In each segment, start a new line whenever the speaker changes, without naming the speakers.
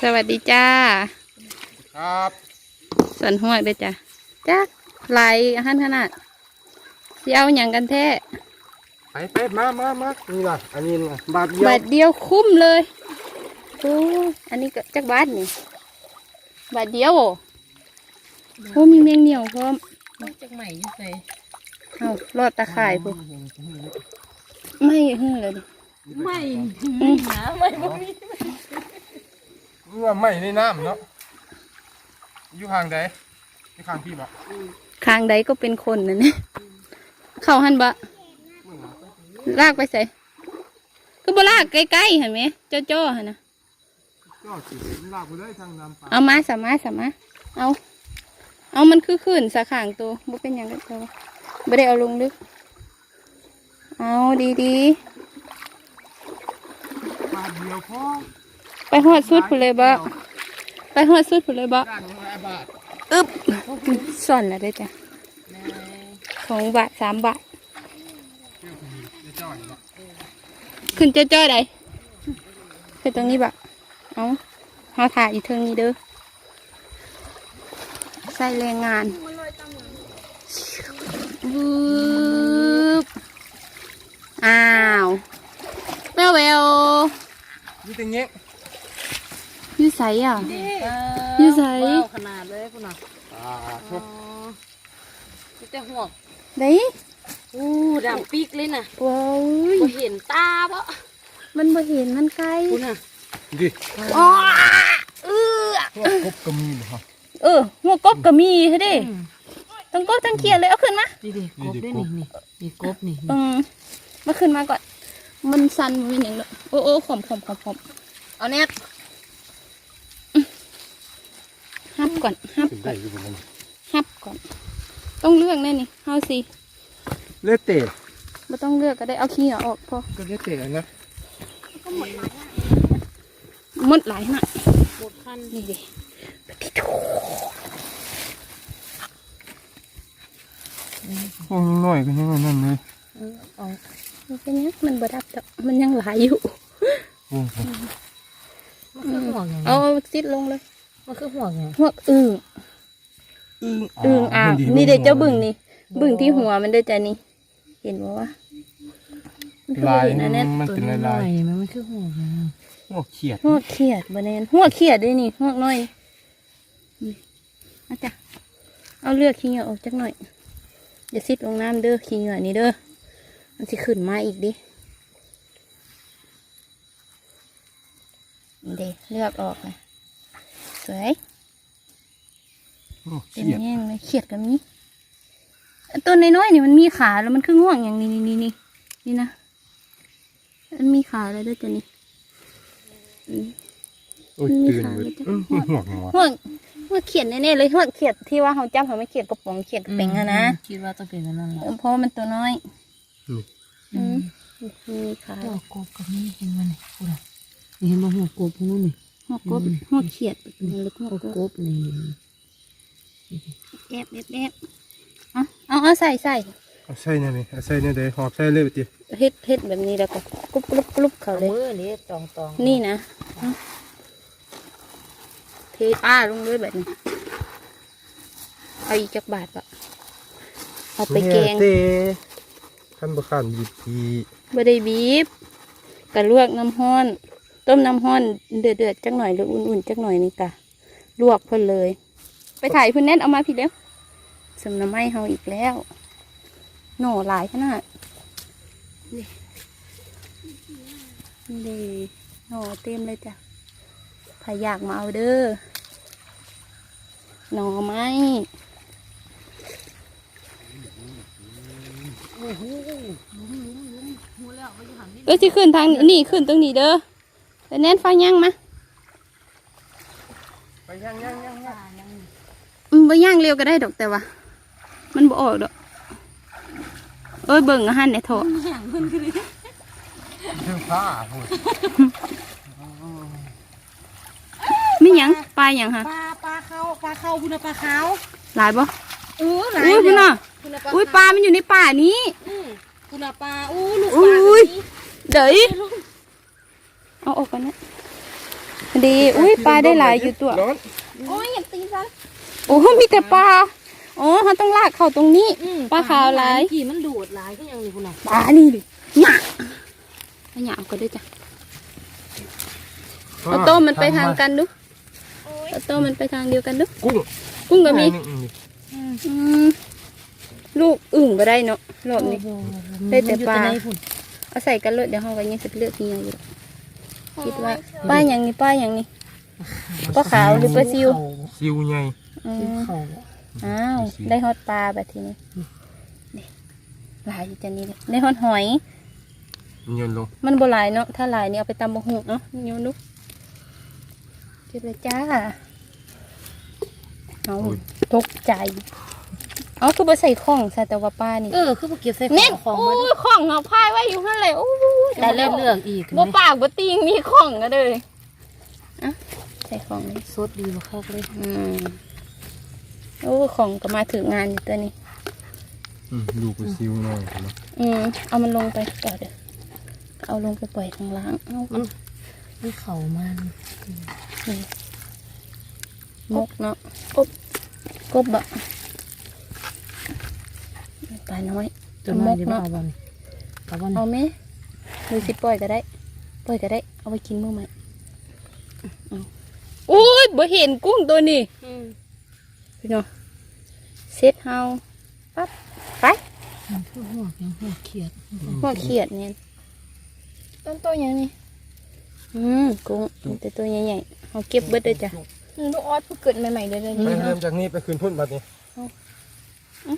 สวัสดีจ้า
ครับ
สวนห้วยเด้อจ้ะจ้าไหลอาหารขนาดสิเอาอย่างกันแท้
ไปไปมามามานี่ล่ะอันนี้ล่ะบาทเดียว
บาทเดียวคุ้มเลยโอ้ยอันนี้ก็จักบาทนี่บาทเดียวโอ้โอ้มีเมียงเหนียวพร้อม
จากใหม่อยู่ใส่
เอารอดตะข่ายพวกไม่หึ่งเลยดิ
ไม่ไม่นะไม่บ่มี
เมื่อไม่ในน้ำเนาะอยู่ห่างใดอยู่ข้างพี่บ่
คางใดก็เป็นคนนั่นนี่เข้าหันบะลากไปใส่ก็บ่ลากใกล้ๆเห็นไหมเจ้าๆหันนะ
ก็สิลากไปเลยทางน้ำปลา
เอามาสามารถสามารถเอาเอามันคือขึ้นสาขางตัวบ่เป็นอย่างนั้นตัวไม่ได้เอาลงลึก เอาดี
บาทเดียวพอ
ๆ ไปหอดสุดเลยบ่ไปหอดสุดเลยบ่
ด้านหนึงหลายบาท
อึบส่อนล้วได้จ้ะสองบาทสามบาท
เที่ยวคนนี้จะจ่อยเนาะ
ขึ้นเจ้าใดขึ้นตรงนี้บ่เอาเฮาถ่ายอยู่เทิงนี้เด้อใส่แรงงานวืบอ้าวแววแวว
นี่ต่เงี้ย
สอะ
อ
อยู่ไส
ขนาดเลยคุณน่ะ
อ่า
อ๋
ทุ
อกมีแต่หัวก
ได้
อู้ดำปีกเลยน่ะ
ว้าว
บ่เห็นตาบ่
มันบ่เห็นมันไกล
คุณน่ะ
ดิ
อ๋อเออ
พวกกบกระมีเหรอ
เออหัวกบก็มีเฮ้ยเดิต้องกบทั้งเขียนเลยเอาขึ้นมา
นี่ดิกบด้วยนี่นี่นี่กบนี่
อืมมาขึ้นมาก่อน มันสั่นมันเป็นอย่างเดอกโอ้โอ้ขอมขอมขอมขอมเอาเนี้ยฮับ ก่อนฮับ
ถึง
ก่
ได้
อน
อยู่บนนั้น
ฮับก่อน ต้องเลือกแน่นี่เฮาสิ
เลือดเตะ
ไม่ต้องเลือกก็ได้เอาขี้เหงื่อออกพอ
ก็เลือดเตะนะ
หมดหลายขนาด
หมดคัน
นี่ดิ
โอ้น้อยก็ยังว่านั่นเลย
เออเอา
มันเป็นยังมันบ่ดับดอกมันยังหลายอยู่
โอ้โห
มันคือหัวกไง
เอาซิดลงเลย
มันคือหัวกไง
หัวอึ่ง
อึ้ง
อึ่งอ่างนี่เด็ดเจ้าบึ่งนี่ บึ่งที่หัวมันเด้อจ้ะนี่ เห็นบ่วะมันคือ
ลา
บ่
ย
เห็นอันนั้น
มัน
ตัว
เป็น
น้
ลา
อยยๆมันมันคือหัวกไง
ๆหัวเขียด
หัวเขียดบ่แน่นหัวเขียดด้วยนี่หัวน้อยนี่เอาจ้ะเอาเลือกขี้เหงื่อออกจักหน่อยอย่าซิดลงน้ำเด้อขี้เหงื่อนี่เด้อมันสิขึ้นมาอีกดินี่เด้เลือกออกนะ สวย
โอ้
เป็น
เขียด
แง่งเลยเขียดกับนี้อันตัวน้อยๆนี่มันมีขาแล้วมันคือง่วงอย่างนี้นี่นี่นี่นี่นะมันมีขาแล้วด้วยตัวนี้อืม
โอ้ยตื่นเลยอื้อหัวหัวหัว
หัวหัวเขียดแน่ๆเลยหัวเขียดที่ว่าเขาจับเขาไม่เขียดกระป๋องเขียดกระเป๋งอะนะ
คิดว่าต้องเป็นอันนั่นแหละ
เออเพราะว่ามันตัวน้อย
นี่
อืมมีขา
หัวกบกับนี่เห็นมันนี่คุณน่ะนี่เห็นบ่หัวกบพวกนู้นนี่
หัวกบหัวเขียดมันลึกหัว
หัว
กบ
กบนี่
แอบแอบแอบเอาเอาเอาใส่ใส่
เอาใส่เนี่ยนี่เอาใส่เนี่ยเดี๋ยวหอบใส่เลยไปติ
เฮ็ดเฮ็ดแบบนี้แล้วก็กรุบกรุบกรุบเขา
เอา
เลย
มือนี่ตองตอง
นี่นะเอาเทป้าลงด้วยแบบนี้เอาอีกจักบาทปะเอาไปแกง
เต้ขั้นบะขันหยิบที
บ่ได้บีบกะลวกน้ำห้อน ต้มน้ำห้อนเดือดเดือดๆจักหน่อยหรืออุ่นๆจักหน่อยนี่กะลวกเพิ่นเลย ไปถ่ายเพิ่นแน่นเอามาผิดแล้วสมน้ำไม้เฮาอีกแล้วโหน่หลายขนาดนี่นี่โหน่เต็มเลยจ้ะใครอยากมาเอาเด้อหน่อไม้เออสิขึ้นทางนี้นี่ขึ้นตรงนี้เด้อ ไปแน่นไฟยังมา
ไปย่างย่างย่างย่าง
มันบ่ย่างเร็วก็ได้ดอกแต่ว่า มันบ่ออกดอกเอ้ยเบิ่งอาหารในโถ
เรื่องผ้าพูด
มีหยังปลาหยังฮะ
ปลาปลาเขาปลาเขาคุณน่ะปลาขาว
หลายบ่
เออหลาย
อุ้ย
เด้
พุ่นน่ะ
คุณน่ะปลา
อุ้ยปลามันอยู่ในป่านี้
อืมคุณน่ะปลาอู้ลูก
อุ้
ปลายแบบนี้
เดี๋ยว เอาออกกันนะดีอุ้ยปลาได้หลายอยู่ตัว
ร้อน
โอ้ยอย่าตีซันโอ้มีแต่ปลาอ๋อเขาต้องลากเข้าตรงนี้
อืม
ปลาขาวหลาย
กี่มันดูดหลายก็ยังนี่คุณน่ะ
ปลานี่ดิหยาเอาหยาก็ได้จ้ะเอาโต้มันไปทางกันดูเอาโต้มันไปทางเดียวกันดู
กุ้ง
กุ้งก็มี
นี่นี่นี่
อืมลูกอึ่งก็ได้เนาะรอบนี้ได้แต่ปลา
มันอยู่ไหนพุ่น
เอาใส่กันเลยเดี๋ยวเขาก็ยังสิเลือกที่ยังอยู่ คิดว่าป้าอย่างนี้ป้าอย่างนี้ป้าขาวหรือป้าซิว
ซิวใหญ่
อื
ซิว
ม
เขา
อ้าวได้ฮอดปลาแบบทีนี้นี่หลายอยู่จันนี้เลยได้ฮอดหอย
เงินลง
มันบ่หลายเนาะถ้าหลายนี่เอาไปตำบักหุ่งเนาะโยนนุกเก็บเลยจ้าเอาตกใจเอาคือบ่ใส่ข้องใส่แต่ว่าป้านี่
เออคือบ่เก็บใส่
เน่น
ของ
โอ้
มาด้วย
ยข้องเอาพายไว้อยู่นั่นเลยโอ้ย
ได้เริ่มเลือกอีก
บ่ปากบ่ตีงมีข้องก็เลยอะใส่ข้องเลย
สดดีบ่คักเลย
อืมโอ้ของก็มาถึงงานอยู่ตัวนี้
อืมดูกว่าซิวหน่อยนะ
อืมเอามันลงไปก่อนเดี๋ยวเอาลงไปปล่อยข้างล่างเอา
มันมันเข่ามัน
มกเนาะกบกบอะปลาน้อย
จนมาเดี๋ยวมาเอาบอลเอาบอล
เอาไหม หรือสิปล่อยก็ได้ ปล่อยก็ได้ เอาไปกินมื้อใหม่เอาอุ้ยบ่เห็นกุ้งตัวนี้พี่น้องเซตเฮาปั๊บไป
มันคือหัวยังหัวเขียด
หัวเขียดเนี่ยต้นโตอย่างนี้อืมกุ้งมีแต่ตัวใหญ่ๆเอาเก็บเบิดเลยจ้ะลูกออสเพิ่งเกิดใหม่ๆเลยเลย
ไป
นี่
เริ่มจากนี้ไปคืนพุ่นบัดนี้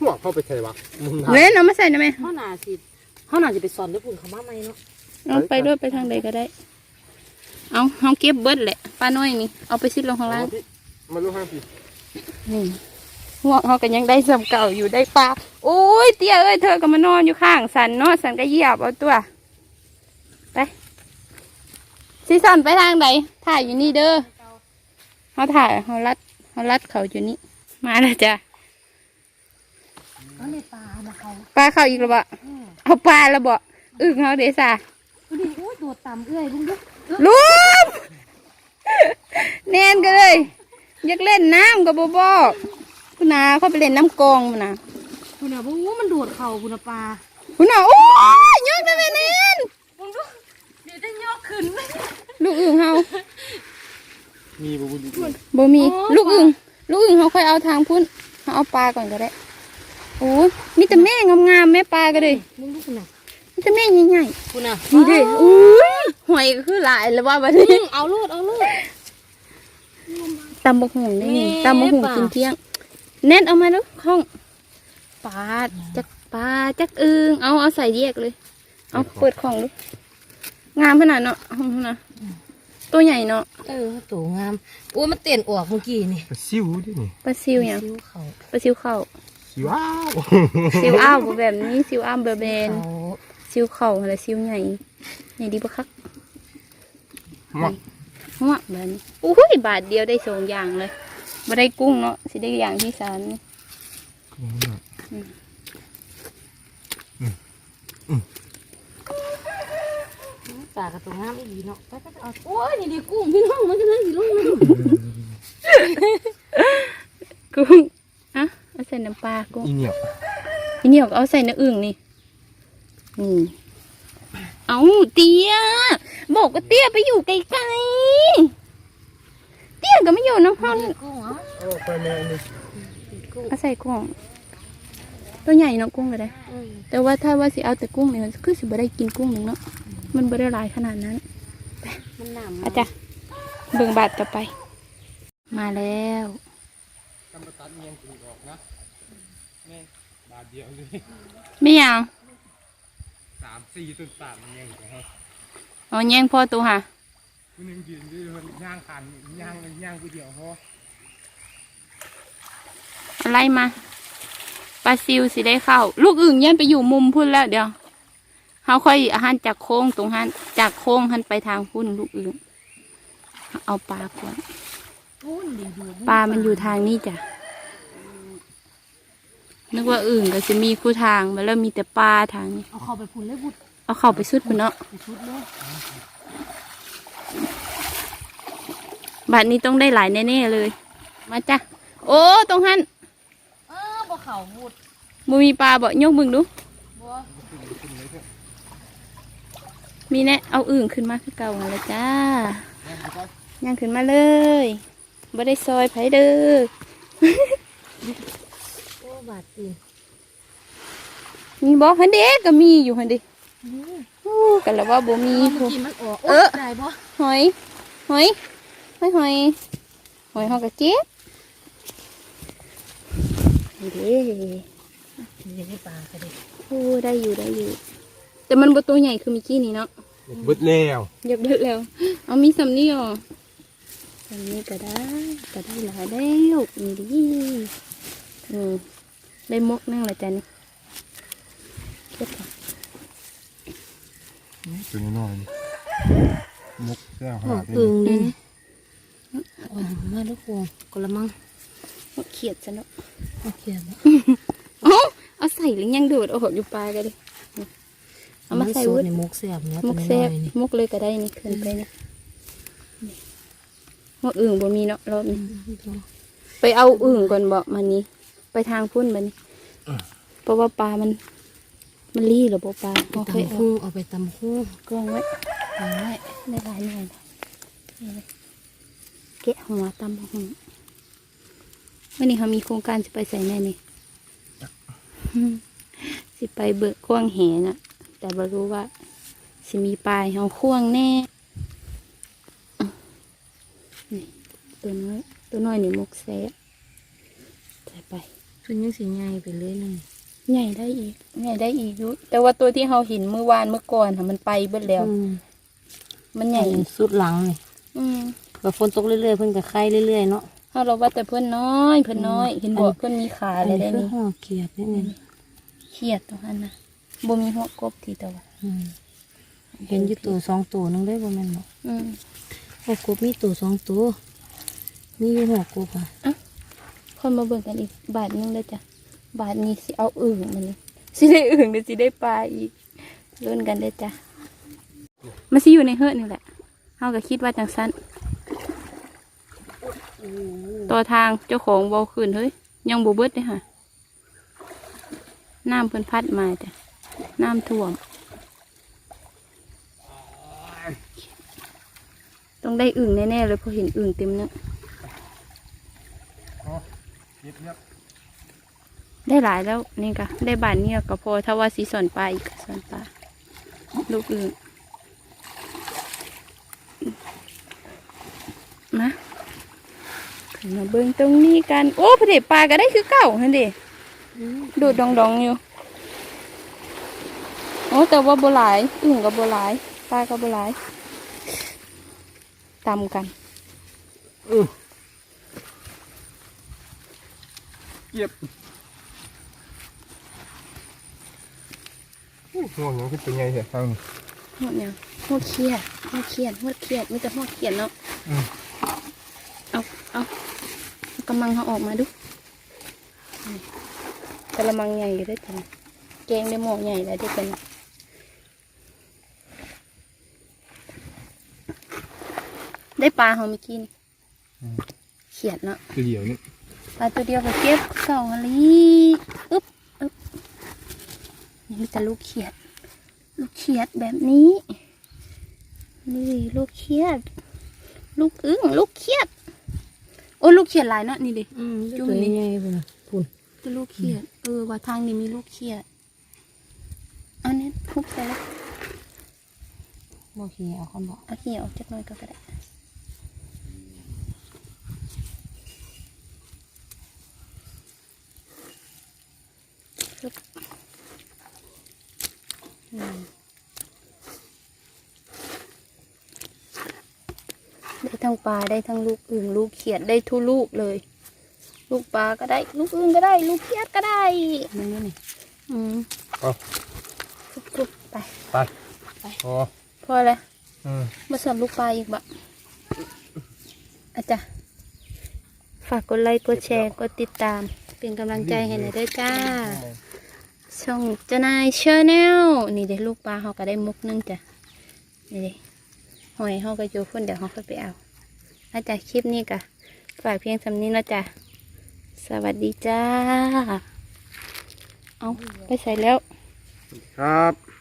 หัวเข้าไปใส่วะมึง
เว้นเอามาใส่ได้ไหม
เขาหนาสิเขาหนาจะไปสอนด้วยพุ่นเขามาไหมเนาะ
เอาไปด้วยไปทางใดก็ได้ เอาเอาเก็บเบิดแหละป้าน้อยนี่ เอาไปซิดลงข้างล่าง
มาลูกห้างพี่
นี่หัวเขากันยังได้สำเก่าอยู่ได้ปลาโอ้ยเตี้ยเอ้ยเธอก็มานอนอยู่ข้างสันเนาะสันก็เหยียบเอาตัวไปซีสันไปทางใดถ่ายอยู่นี่เด้อเขาถ่ายเขารัดเขารัดเขาอยู่นี่มาแล้วจ้ะ
เขาในปลามาเขา
ปลาเข้าอีกแล้วบ่เอาปลาแล้วบ่อึ่งเขาเดซ่า
ดูดิโอ้ยโดดต่ำเอื้อยลุงดู
ลูกแนนกันเลย อยากเล่นน้ำกับโบบอกคุณนาเขาไปเล่นน้ำกองมันนะ
คุณน่ะบุ้งมันโดดเข่าคุณน่ะปลา
คุณนาโอ้ยยกได้ไหมแนน
บุ้งดูเดี๋ยวจะยกขึ้น
ลูกอึ่งเฮา
มีบุบุญ
บ่มี
อ๋อ
ลูกอึ่งลูกอึ่งเขาค่อยเอาทางพุ่นเขาเอาปลาก่อนก็ได้โอ้ยมีแต่แม่งามๆแม่ปลาก็เลย
บุ้งดูคุณน่ะ
มีแต่แม่ใหญ่
คุณน่ะ
ๆนี่เด้อุ้ยหอยก็คือหลายแล้วว่าบัดนี้
อืมเอาลูดเอาลูด
ตำบกหุ่งได้นี่
แม่
ตำบกหุ่ง
ปลา
กินเที่ยงแนนเอามาแล้วข้องปลาจักปลาจักอึงเอาเอาใส่แยกเลย เอาเปิดของดูงามขนาดเนาะเอาขนาดตัวใหญ่เนาะ
เออตัวงามโอ้ยมันเต้นออกเมื่อกี้นี่
ไปซิวดินี่
ปลาซิวอย่าง
ซิวเขา
ปลาซิวเข่า
ซิวอ้าว
ซิวอ้าวบ่แบบนี้ซิวอ้าวเบอร์เบน
เขา
ซิวเข่าอะไรซิวใหญ่ใหญ่ดีปะคัก
หมด
หัวแบบนี้อุ้ยบาทเดียวได้สองอย่างเลยมาได้กุ้งเนาะสิได้อย่างที่สามนี่
ปลากระตัวงามอีหลีเนาะไปไปไปเอาโอ้ยนี่ดิกุ้งพี่น้องมันก็เลยสิลงมา
กุ้งอะเอาใส่น้ำปลากุ้ง
อีเหนียว
อีเหนียวก็เอาใส่น้ำอึ่งนี่ นี่เอาเตี้ย บอกว่าเตี้ยไปอยู่ไกลๆ เตี้ยก็ไม่อยู่น้ำห้อง
กุ้งเหรอ
เอาไปแม่นี่
กุ้ง
เอาใส่กุ้งตัวใหญ่เนาะกุ้งก็ได้
อืม
แต่ว่าถ้าว่าสิเอาแต่กุ้งเนี่ยคือสิบ่ได้กินกุ้งหนึ่งเนาะมันบ่ได้หลายขนาดนั้น
มันหนาม
อาจารย์เบิ่งบาทต่อไป มาแล้ว
กำปตัดเมียงถึงออกนะแม่บาทเดียวเลย
ไม่ยัง
สามสี่ต้นสามเมียงก็ให้
อ๋อแย่งพ่อตัวค่ะ
คุณนึงยืนด้วยมันย่างคันย่างย่างกูเดียวพอ
อะไรมาปลาซิวสิได้เข้า ลูกอึ่งยันไปอยู่มุมพุ่นแล้วเดี๋ยวเขาค่อยอาหารจากโค้งตรงหันจากโค้งหันไปทางพุ่นลูกอึ่งเอาปลาก่อน
กุ้งดีดู
ปลามันอยู่ทางนี้จ้ะ นึกว่าอึ่งก็จะมีคู่ทางมาแล้วมีแต่ปลาทางนี้
เอาเข้าไปพุ่นเลยบุด
เอาเข้าไปสุดพุ่นเนาะ
ไปชุดเลย
บาทนี้ต้องได้หลายแน่ๆเลย มาจ้ะโอ้ตรงหัน
เออบ่เข่าบูด
บ่มีปลาบ่ยกมึงดู
บ่
มีแน่เอาอึ่งขึ้นมาคือเก่าหั่นละจ้าย่างขึ้นมาเลยบ่ได้ซอยไผเด้อ
โอ้ บาดตีน
มีบ่ฮันเด้ก็มีอยู่ฮันเด้โอ้กันแล้วว่าบ่มี
เมื่
ผู้
อกี้มันออก
เออ
ได้บ่
หอยหอยหอยหอยหอยเฮาก็เก็บนี่เด้
นี่ได้ปลาก็ได้
โอ้ได้อยู่ได้อยู่ แต่มันบ่ตัวใหญ่คือเมื่อกี้นี่เนาะ
เบิดแล้ว
เรียบร้อยแล้ว เอามีสำนี่อะสำนี่ก็ได้ก็ได้หลายแล้วนี่ดิอืม ได้มกนั่งละจ้ะนี่เก็บก่อน
ตัวน้อยๆมุกแก้ว
อ
หา
อก
ดเลย
อึ่งเลยนะโอ้ยมาลูกพวงกละมัง
มกเขียดซะเนาะ
โอเคแล้ว
เอ้าเอาใส่หรือยังโดดเอาหอกอยู่ปลากันดิเอามาใส่
วุ้
วุ้
น
น
ในมุกเสียบเนื้อ
ม
ตัว
ก
น้
แซ่
อบยๆนี่
มกเลยก็ได้นี่ขึ้นไปนี่นี่มกอื่นบ่มีเนาะรอบนี้ไปเอาอึ่งก่อนบอกมันนี้ ไปทางพุ่นมันนี้เพราะว่าปลามัน มันรีหรือเปล่าปลา
ไป
เอาเคย
ตำ
เอา
คู่เอาไปตำคู่
กล้องไว้กล้องไว้ได้หลายหน่อยนะนี่เลยแกะหัวตำบักหัววันนี้เขามีโครงการจะไปใส่แน่นี่อืมสิไปเบิกควงแหน่ะ แต่บ่รู้ว่าสิมีปลายเขาควงแน่อะนี่ตัวน้อยตัวน้อยนี่มุกแซ่บใส่ไป
เพิ่นยังสิใหญ่ไปเลยนึง
ใหญ่ได้อีกใหญ่ได้อีกอยุแต่ว่าตัวที่เราเห็นเมื่อวานเมื่อก่อนค่ะมันไปเบิดแล้ว
อืม
มันใหญ่
สุดหลังนี่
อืม
ก็ฝนตกเรื่อยๆเพิ่นก็ไข่เรื่อยๆเนาะ
ถ้าเราว่าแต่เพื่อนน้อย เพื่อนน้อย เห็นบอก
อัน
เพื่อนมีขา
อัน
เลย
นี้
ได้
คือ
นี่
ห่อเขียดนี่นี่
เครียดตรงนั้นนะบ่มีหัวกบทีตัว
อืมเห็นอยู่ตัวสองตัวนึงได้บ่แม่นบ่
อืม
หัวกบมีตัวสองตัวมีอยู่หัวกบอะ
คนมาเบิ่งกันอีกบาทนึงเลยจ้ะ บาทนี้สิเอาอึ่งมันสิได้อึ่งหรือสิได้ปลาอีกลุ้นกันเด้จ้ะมันสิอยู่ในเฮือนี่แหละเฮาก็คิดว่าจังสั้นต่อทางเจ้าของบอคืนเฮ้ยยังบเบิดเลยค่ะน้ำเพิ่นพัดมาจ้ะน้ำท่วม ต้องได้อึ่งแน่ๆเลยพราะเห็นอึ่งเต็มเนื้อ
อ๋อเย็บยับ
ได้หลายแล้วนี่ก็ได้บานเนี่ยก็พอถ้าว่าสีสนปลาอีกสนปลาลูกอึ่งมาขึ้นมาเบิ่งตรงนี้กัน โอ้พระเดปลาก็ได้คือเก่านั่นดิดูดดองดองๆอยู่โอ้แต่ว่าโบหลายอึ่งกับโบหลายปลากับโบหลายตำกัน
อือ เย็บอู้ห่วงยังขึ้นเป็นไงเถอะทาง
หมดเนี่ยหัวเขียดหัวเขียดหัวเขียดมีแต่หัวเขียดเนาะ
อืม
เอาเอาเอากำมังเขาออกมาดูนี่กระมังใหญ่ก็ได้จังแกงได้หม้อใหญ่แล้วได้เป็นได้ปลาเขาเมื่อกี้นี่เขียดเนาะ
ตัวเดียวนี่
ปลาตัวเดียวก็เก็บสองอันลีอึ๊บอึ๊บนี่มีแต่ลูกเขียด ลูกเขียดแบบนี้ นี่ลูกเขียด ลูกอึ้งลูกเขียด โอ้ลูกเขียดหลายเนาะนี่ดิ
อืม
จุ่
จุ่
ม
ม
นี่
นี่ใหญ่พุ่นน่ะพุ่น
ตัวลูกเขียด เออว่าทางนี้มีลูกเขียด อันนี้ทุบไปแล้ว
บ่ขี้เอาคนบ่
เอาเขียดออกจากหน้อยก็ได้ปึ๊บอืม ได้ทั้งปลาได้ทั้งลูกอึ่งลูกเขียดได้ทุกลูกเลย ลูกปลาก็ได้ ลูกอึ่งก็ได้ ลูกเขียดก็ได้
มันนี่นี่
อืม
เอา
ทุบๆไป
ไปพอ
พอแล้ว
อืม
มาสอนลูกปลาอีกบะอาจารย์ฝากกดไลค์กดแชร์กดติดตาม เป็นกำลังใจให้หน่อยด้วยจ้า ช่องจะนายชาแนลนี่เด็ลูกปลาเขาก็ได้มุกนึงจ้ะนี่เด็หอยเขาก็อยู่พุ่นเดี๋ยวเขาค่อยไปเอาอาจารย์คลิปนี้ก็ฝากเพียงสำนี้แล้วจ้ะสวัสดีจ้า เอาไปใส่แล้ว
ครับ